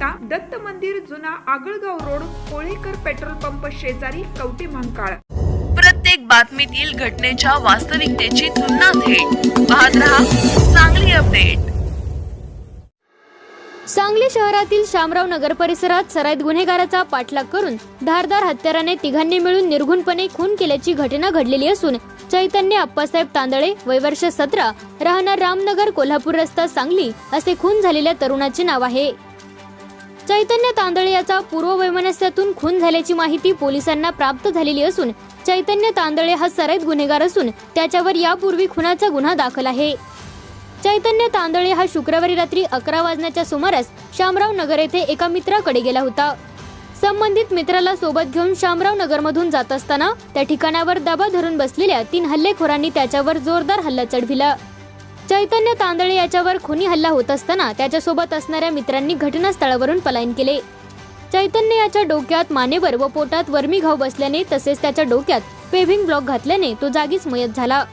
दत्त मंदिर जुना Agalgaon road Kolekar petrol pump शेजारी कवटेमांकाळ प्रत्येक बातमीतील घटनेच्या वास्तविकतेची तुलना थेट. पाहत रहा चांगली अपडेट. सांगली शहरातील शामराव नगर परिसरात सराईत गुन्हेगाराचा पाठलाग करून धारदार हत्याराने तिघांनी मिळून निर्घुणपणे खून केल्याची घटना घडलेली असून चैतन्य अप्पासाहेब तांदळे वयवर्ष सतरा राहणार रामनगर कोल्हापूर रस्ता सांगली असे खून झालेल्या तरुणाचे नाव आहे. चैतन्य तांदळे याचा पूर्व वैमनस्यातून खून झाल्याची माहिती पोलिसांना प्राप्त झालेली असून चैतन्य तांदळे हा सराईत गुन्हेगार असून त्याच्यावर यापूर्वी खुनाचा गुन्हा दाखल आहे. चैतन्य तांदळे हा शुक्रवारी रात्री अकरा वाजण्याच्या सुमारास शामराव नगर येथे एका मित्राकडे गेला होता. संबंधित मित्राला सोबत घेऊन शामराव नगरमधून जात असताना त्या ठिकाणावर दबा धरून बसलेल्या तीन हल्लेखोरांनी त्याच्यावर जोरदार हल्ला चढविला. चैतन्य तांदळे याच्यावर खुनी हल्ला होत असताना त्याच्यासोबत असणाऱ्या मित्रांनी घटनास्थळावरून पलायन केले. चैतन्य याच्या डोक्यात मानेवर व पोटात वर्मी घाव बसल्याने तसेच त्याच्या डोक्यात पेव्हिंग ब्लॉक घातल्याने तो जागीच मयत झाला.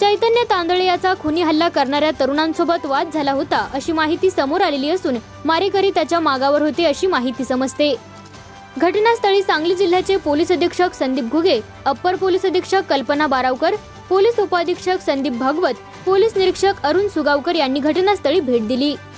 चैतन्य तांदळे याचा खुनी हल्ला करणाऱ्या तरुणांसोबत वाद झाला होता अशी माहिती समोर आलेली असून मारेकरी त्याच्या मागावर होते अशी माहिती समजते. घटनास्थळी सांगली जिल्ह्याचे पोलीस अधीक्षक संदीप घुगे अप्पर पोलीस अधीक्षक कल्पना बारावकर पोलीस उपाधीक्षक संदीप भागवत पोलीस निरीक्षक अरुण सुगावकर यांनी घटनास्थळी भेट दिली.